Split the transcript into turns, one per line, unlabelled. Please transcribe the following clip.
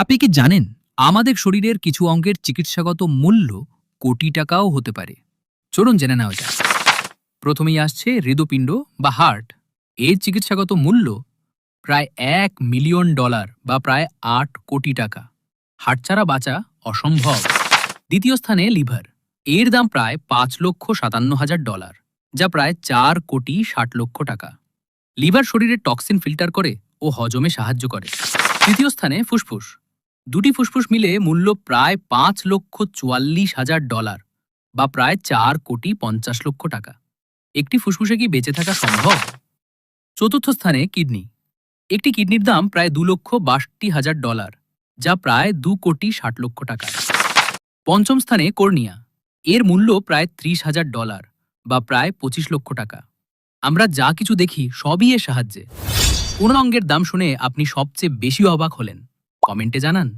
আপনি কি জানেন, আমাদের শরীরের কিছু অঙ্গের চিকিৎসাগত মূল্য কোটি টাকাও হতে পারে? চলুন জেনে নেওয়া যাক। প্রথমেই আসছে হৃদপিণ্ড বা হার্ট। এর চিকিৎসাগত মূল্য প্রায় এক মিলিয়ন ডলার বা প্রায় আট কোটি টাকা। হার্ট ছাড়া বাঁচা অসম্ভব। দ্বিতীয় স্থানে লিভার। এর দাম প্রায় পাঁচ লক্ষ সাতান্ন হাজার ডলার, যা প্রায় চার কোটি ষাট লক্ষ টাকা। লিভার শরীরে টক্সিন ফিল্টার করে ও হজমে সাহায্য করে। তৃতীয় স্থানে ফুসফুস। দুটি ফুসফুস মিলে মূল্য প্রায় পাঁচ লক্ষ চুয়াল্লিশ হাজার ডলার বা প্রায় চার কোটি পঞ্চাশ লক্ষ টাকা। একটি ফুসফুসে কি বেঁচে থাকা সম্ভব? চতুর্থ স্থানে কিডনি। একটি কিডনির দাম প্রায় দু লক্ষ বাষট্টি হাজার ডলার, যা প্রায় দু কোটি ষাট লক্ষ টাকা। পঞ্চম স্থানে কর্নিয়া। এর মূল্য প্রায় ত্রিশ হাজার ডলার বা প্রায় পঁচিশ লক্ষ টাকা। আমরা যা কিছু দেখি সবই এর সাহায্যে। কোন অঙ্গের দাম শুনে আপনি সবচেয়ে বেশি অবাক হলেন। কমেন্টে জানান।